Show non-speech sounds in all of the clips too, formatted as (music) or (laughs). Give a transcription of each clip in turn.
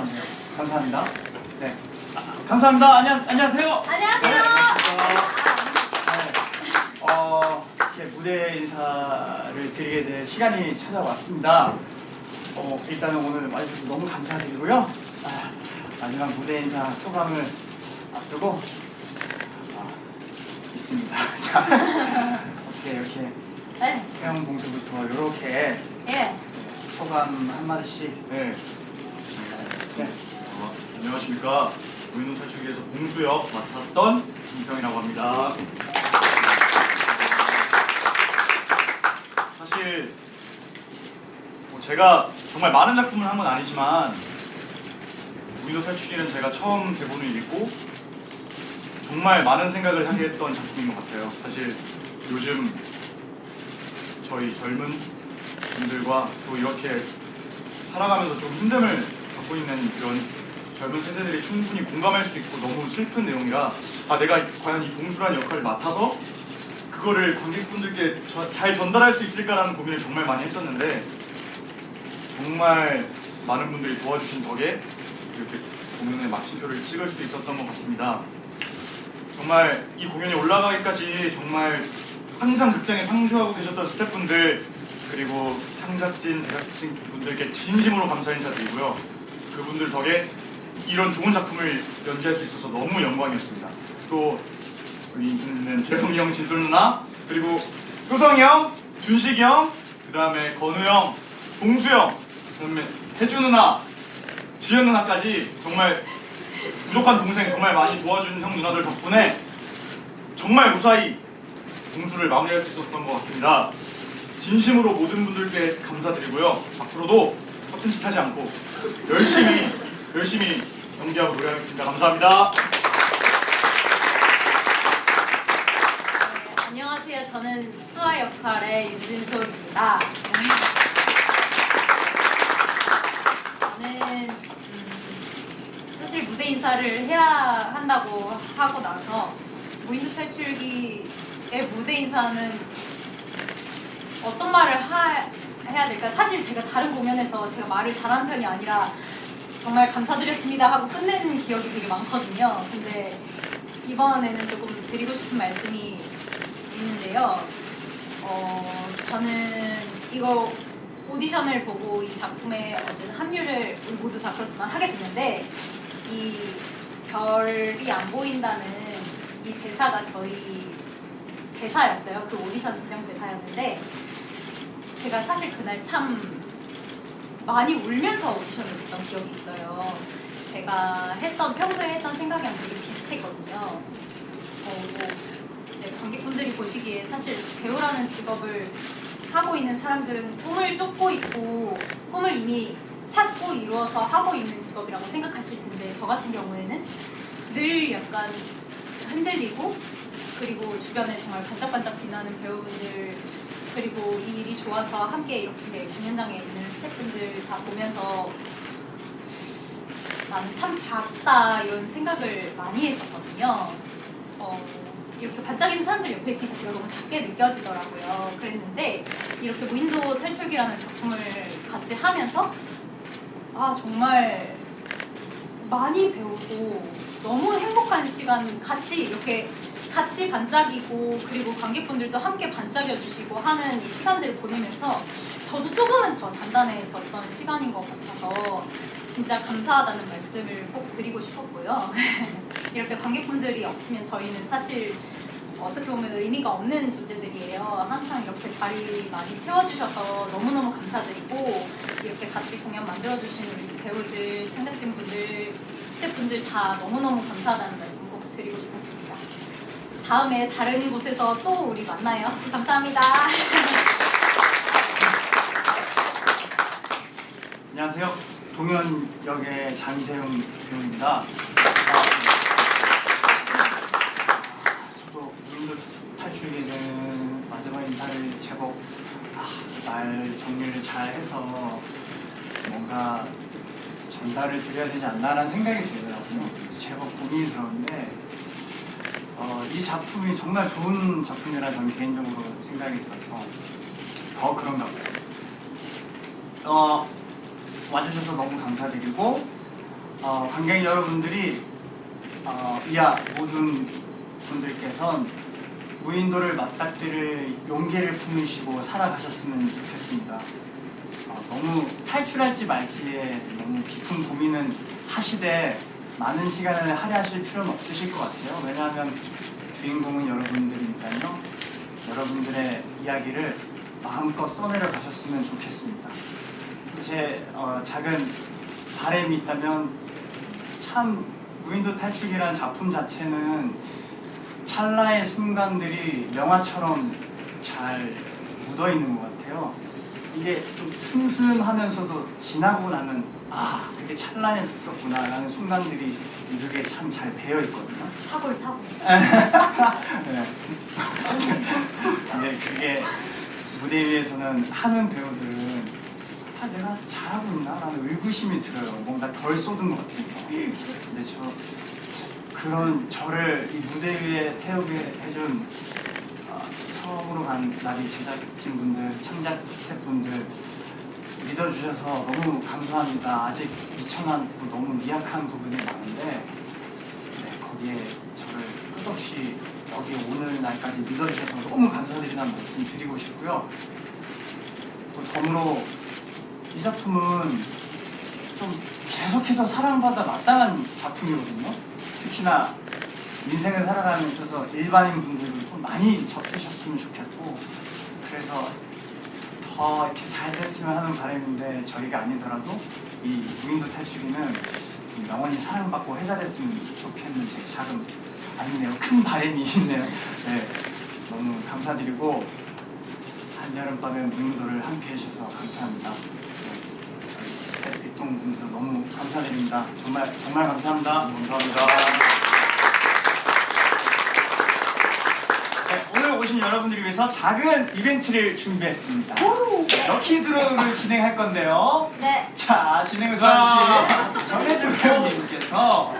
같네요. 감사합니다. 네. 아, 감사합니다. 안녕, 안녕하세요. 안녕하세요. 네. 어, 이렇게 무대 인사를 드리게 될 시간이 찾아왔습니다. 어, 일단은 오늘 와주셔서 너무 감사드리고요. 아, 마지막 무대 인사 소감을 앞두고 아, 있습니다. (laughs) 자, 어떻게 이렇게 네. 태영 봉수부터 이렇게 예. 소감 한 마디씩 네, 네. 어, 안녕하십니까. 탈출기에서 봉수역 맡았던 김평이라고 합니다. 사실 뭐 제가 정말 많은 작품을 한 건 아니지만 탈출기는 제가 처음 대본을 읽고 정말 많은 생각을 하게 했던 작품인 것 같아요. 사실 요즘 저희 젊은 분들과 또 이렇게 살아가면서 좀 힘듦을 갖고 있는 이런 젊은 세대들이 충분히 공감할 수 있고 너무 슬픈 내용이라 아 내가 과연 이 봉수란 역할을 맡아서 그거를 관객분들께 저- 잘 전달할 수 있을까라는 고민을 정말 많이 했었는데 정말 많은 분들이 도와주신 덕에 이렇게 공연의 마침표를 찍을 수 있었던 것 같습니다. 정말 이 공연이 올라가기까지 정말 항상 극장에 상주하고 계셨던 스태프분들 그리고 창작진, 제작진 분들께 진심으로 감사 인사드리고요. 그분들 덕에 이런 좋은 작품을 연기할 수 있어서 너무 영광이었습니다. 또 우리 있는 재성이 형, 진솔 누나 그리고 효성이 형, 준식이 형, 그 다음에 건우 형, 동수 형, 그다음에 혜주 누나, 지연 누나까지 정말 부족한 동생 정말 많이 도와준 형 누나들 덕분에 정말 무사히 공수를 마무리할 수 있었던 것 같습니다. 진심으로 모든 분들께 감사드리고요. 앞으로도 허튼 짓 하지 않고 열심히 열심히 연기하고 노래하겠습니다. 감사합니다. 네, 안녕하세요. 저는 수아 역할의 윤진솔입니다. 저는 음, 사실 무대 인사를 해야 한다고 하고 나서 무인도 탈출기의 무대 인사는 어떤 말을 하, 해야 될까? 사실 제가 다른 공연에서 제가 말을 잘하는 편이 아니라 정말 감사드렸습니다 하고 끝내는 기억이 되게 많거든요. 근데 이번에는 조금 드리고 싶은 말씀이 있는데요. 어, 저는 이거 오디션을 보고 이 작품에 어쨌든 합류를 모두 다 그렇지만 하게 됐는데 이 별이 안 보인다는 이 대사가 저희 대사였어요. 그 오디션 지정 대사였는데 제가 사실 그날 참 많이 울면서 오디션을 했던 기억이 있어요. 제가 했던 평소에 했던 생각이랑 되게 비슷했거든요. 어, 뭐 이제 관객분들이 보시기에 사실 배우라는 직업을 하고 있는 사람들은 꿈을 쫓고 있고 꿈을 이미 찾고 이루어서 하고 있는 직업이라고 생각하실 텐데 저 같은 경우에는 늘 약간 흔들리고 그리고 주변에 정말 반짝반짝 빛나는 배우분들 그리고 이 일이 좋아서 함께 이렇게 공연장에 있는 스태프분들 다 보면서 나는 참 작다 이런 생각을 많이 했었거든요. 어, 이렇게 반짝이는 사람들 옆에 있으니까 제가 너무 작게 느껴지더라고요. 그랬는데 이렇게 무인도 탈출기라는 작품을 같이 하면서 아 정말 많이 배우고 너무 행복한 시간 같이 이렇게 같이 반짝이고 그리고 관객분들도 함께 반짝여 주시고 하는 이 시간들을 보내면서 저도 조금은 더 단단해졌던 시간인 것 같아서 진짜 감사하다는 말씀을 꼭 드리고 싶었고요. (laughs) 이렇게 관객분들이 없으면 저희는 사실 어떻게 보면 의미가 없는 존재들이에요. 항상 이렇게 자리 많이 채워주셔서 너무너무 감사드리고 이렇게 같이 공연 만들어주신 우리 배우들, 창작진분들, 스태프분들 다 너무너무 감사하다는 말씀 꼭 드리고 싶었습니다. 다음에 다른 곳에서 또 우리 만나요. 감사합니다. 안녕하세요. 동현 역의 장재용 배우입니다. 저도 무인도 탈출기는 마지막 인사를 제법 아, 말 정리를 잘 해서 뭔가 전달을 드려야 되지 않나라는 생각이 들더라고요. 제법 고민스러운데 어, 이 작품이 정말 좋은 작품이라 저는 개인적으로 생각이 들어서 더 그런가 봐요. 어, 와주셔서 너무 감사드리고 어, 관객 여러분들이 어, 이하 모든 분들께선 무인도를 맞닥뜨릴 용기를 품으시고 살아가셨으면 좋겠습니다. 어, 너무 탈출할지 말지에 너무 깊은 고민은 하시되 많은 시간을 할애하실 필요는 없으실 것 같아요. 왜냐하면 주인공은 여러분들이니까요. 여러분들의 이야기를 마음껏 써내려 가셨으면 좋겠습니다. 제 어, 작은 바람이 있다면 참 무인도 탈출기라는 작품 자체는 찰나의 순간들이 영화처럼 잘 묻어 있는 것 같아요. 이게 좀 슴슴하면서도 지나고 나면 아 그게 찰나였었구나라는 순간들이 이게 참잘 배어 있거든요. 사골 사골. (laughs) 네. 근데 그게 무대 위에서는 하는 배우들은 아 내가 잘하고 있나라는 의구심이 들어요. 뭔가 덜 쏟은 것 같아서. 근데 저 그런 저를 이 무대 위에 세우게 해준 어, 처음으로 간 나비 제작진분들, 창작 스태프분들 믿어주셔서 너무 감사합니다. 아직 미천하고 너무 미약한 부분이 많은데 네, 거기에 저를 끝없이 여기 오늘 날까지 믿어주셔서 너무 감사드리다는 말씀 드리고 싶고요. 또 덤으로 이 작품은 좀 계속해서 사랑받아 마땅한 작품이거든요. 특히나 인생을 살아가는 데 있어서 일반인 분들도 좀 많이 접하셨으면 좋겠고 그래서 더 이렇게 잘 됐으면 하는 바람인데 저희가 아니더라도 이 무인도 탈출기는 좀 영원히 사랑받고 회자됐으면 좋겠는 제 작은 아니네요. 큰 바람이 있네요. (laughs) 네. 너무 감사드리고 한여름밤의 무인도를 함께 해주셔서 감사합니다. 네, 저희 일동 분들 너무 감사드립니다. 정말 정말 감사합니다. 감사합니다 네, 오늘 오신 여러분들을 위해서 작은 이벤트를 준비했습니다 럭키 드로우를 진행할 건데요 네. 자, 진행을 도와주신 정혜주 배우님께서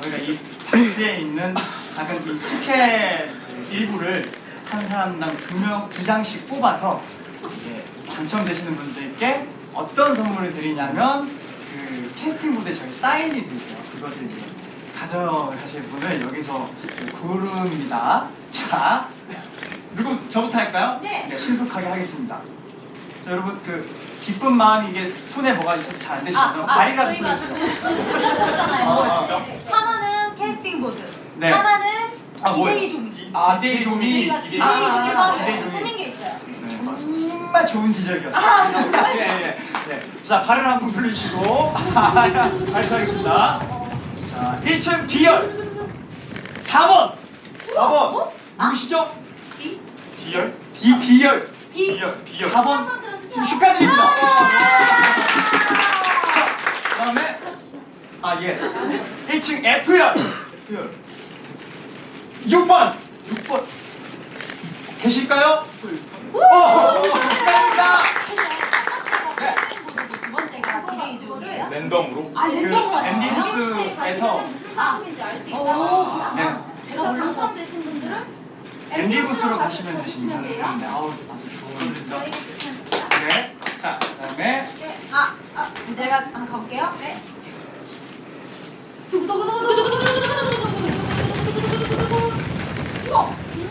저희가 이 박스에 있는 작은 이 티켓 일부를 한 사람당 두 명, 두 장씩 뽑아서 이제 당첨되시는 분들께 어떤 선물을 드리냐면 그 캐스팅 무대 저희 사인이 돼 있어요. 그것을 이제 가져가실 분을 여기서 고릅니다. 자, 누구 저부터 할까요? 네. 신속하게 하겠습니다. 자, 여러분 그 기쁜 마음 이게 손에 뭐가 있어서 잘 안 되시나요? 다리라도 저희가 보여주세요. 했잖아요. 어, 하나는 캐스팅 보드. 네. 하나는 아, 뭐예요? 기대기 종이. 아, 기대기 종이. 우리가 기대기 아, 종이가 기대기 종이. 꾸민 게 있어요. 네, 정말 좋은 지적이었어요. 아, 정말 네, 네, 네. 자, 발을 한번 불러주시고 (laughs) 발표하겠습니다. 자, 1층 B열 4번 4번 어? 누구시죠? D 비열? B B열 D 비열 비열 4번 한번 들어주세요. 축하드립니다. 자, 그 다음에 아 예. 1층 F열 비열 6번 6번 계실까요? 어, 축하드립니다. 두 번째가 종이에요. 랜덤으로 아 랜덤으로 그 하는 엔딩 거예요? 부스에서 아, 오. 네. 제가 몰라서. 당첨되신 분들은 엠비부스로 가시면 되십니다. 네. 아우 아주 좋은. 감사합니다. 저희가 주시면 됩니다. 네. 자, 그다음에 아, 아, 제가 한번 가볼게요. 네. 우와,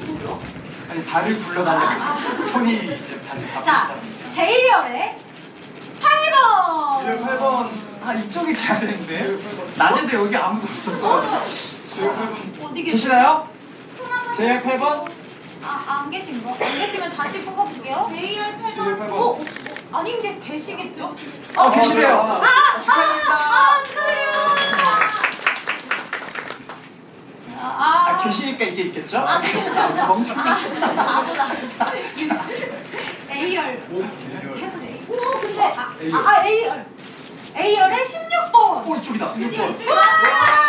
뭐야? 아니 발을 굴러달라고 손이 이제 다들 자, 바쁘시다. 제이열의 8번. 비열 8번 아 이쪽이 돼야 되는데 낮에도 여기 아무도 없었어. 비열 8번 어디 계세요? 계시나요? 제이열 8번? 아, 안 계신 거? 안 계시면 다시 뽑아볼게요. 비열 8번. 8번 어? 아닌데 계시겠죠? 어 계시네요. 아, 아, 축하드립니다. 아, 축하드려요. 아, 아 계시니까 이게 있겠죠? 아, 네, 감사합니다. 멍청이. 아무나. A열. 비열 계속 A. 오, 근데 아, 아, 아 A열. A열의 16번. 오 이쪽이다. 드디어 6번. 이쪽에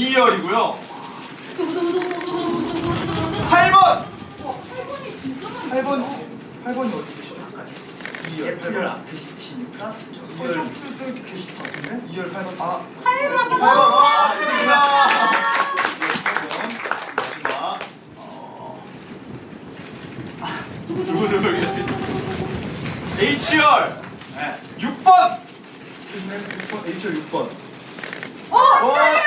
2열이고요. 8번! 8번, 8번이 어디 계시죠? 2열, 8번. 앞에 계시니까 2열 계실 것 같은데? 2열 8번. 아, 8번 너무 와, 감사합니다. HR 네. 6번! HR 6번. 오, 축하해!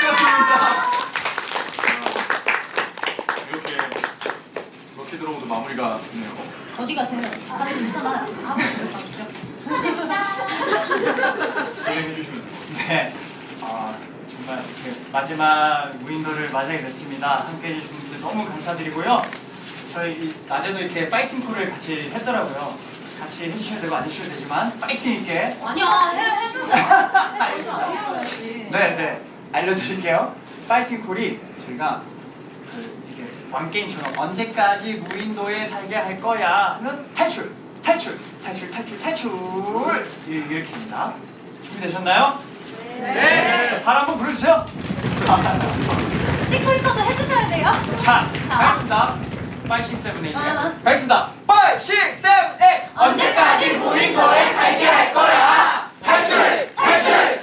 이렇게 럭키 드로우도 마무리가 됐네요. 어디 가세요? 다시 인사만 하고 들어가시죠. 진행해 주시면 돼요. 네. 아, 정말 이렇게 마지막 무인도를 맞이하게 됐습니다. 함께 해주신 분들 너무 감사드리고요. 저희 이- 낮에도 이렇게 파이팅 콜을 같이 했더라고요. 같이 해주셔도 되고 안 해주셔도 되지만 파이팅 있게 아니야, 해, 해주세요. (laughs) 해줘야지. 네, 네. 알려드릴게요. 파이팅 콜이 저희가 그 이게 왕게임처럼 언제까지 무인도에 살게 할 거야는 탈출! 탈출! 탈출! 탈출! 탈출! 이렇게입니다. 준비되셨나요? 네. 네. 자, 발 한번 불러주세요. 찍고 있어도 해주셔야 돼요. 자, 가겠습니다. 5, 6, 7, 8. 아. 가겠습니다. 5, 6, 7, 8. 언제까지 무인도에 살게 할 거야? 탈출! 탈출!